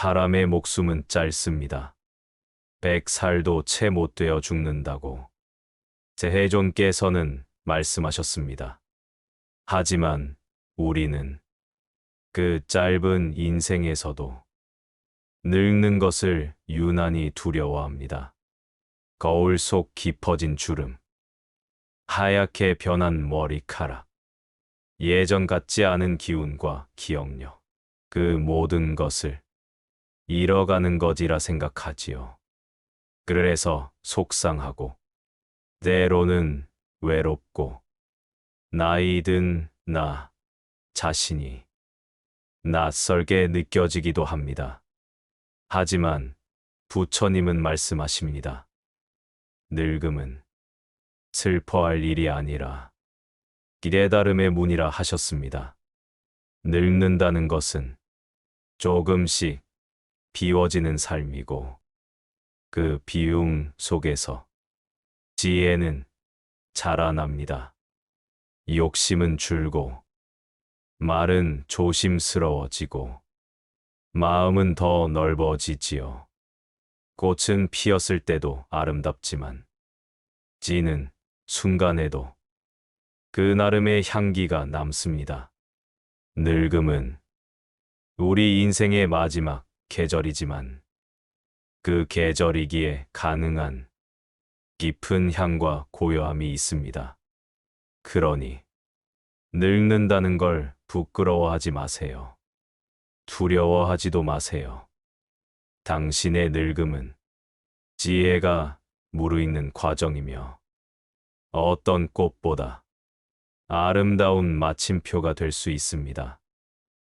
사람의 목숨은 짧습니다. 백 살도 채 못 되어 죽는다고 제해존께서는 말씀하셨습니다. 하지만 우리는 그 짧은 인생에서도 늙는 것을 유난히 두려워합니다. 거울 속 깊어진 주름, 하얗게 변한 머리카락, 예전 같지 않은 기운과 기억력, 그 모든 것을 잃어가는 것이라 생각하지요. 그래서 속상하고, 때로는 외롭고, 나이 든 나 자신이 낯설게 느껴지기도 합니다. 하지만 부처님은 말씀하십니다. 늙음은 슬퍼할 일이 아니라 깨달음의 문이라 하셨습니다. 늙는다는 것은 조금씩 비워지는 삶이고 그 비움 속에서 지혜는 자라납니다. 욕심은 줄고 말은 조심스러워지고 마음은 더 넓어지지요. 꽃은 피었을 때도 아름답지만 지는 순간에도 그 나름의 향기가 남습니다. 늙음은 우리 인생의 마지막 계절이지만 그 계절이기에 가능한 깊은 향과 고요함이 있습니다. 그러니 늙는다는 걸 부끄러워하지 마세요. 두려워하지도 마세요. 당신의 늙음은 지혜가 무르익는 과정이며 어떤 꽃보다 아름다운 마침표가 될 수 있습니다.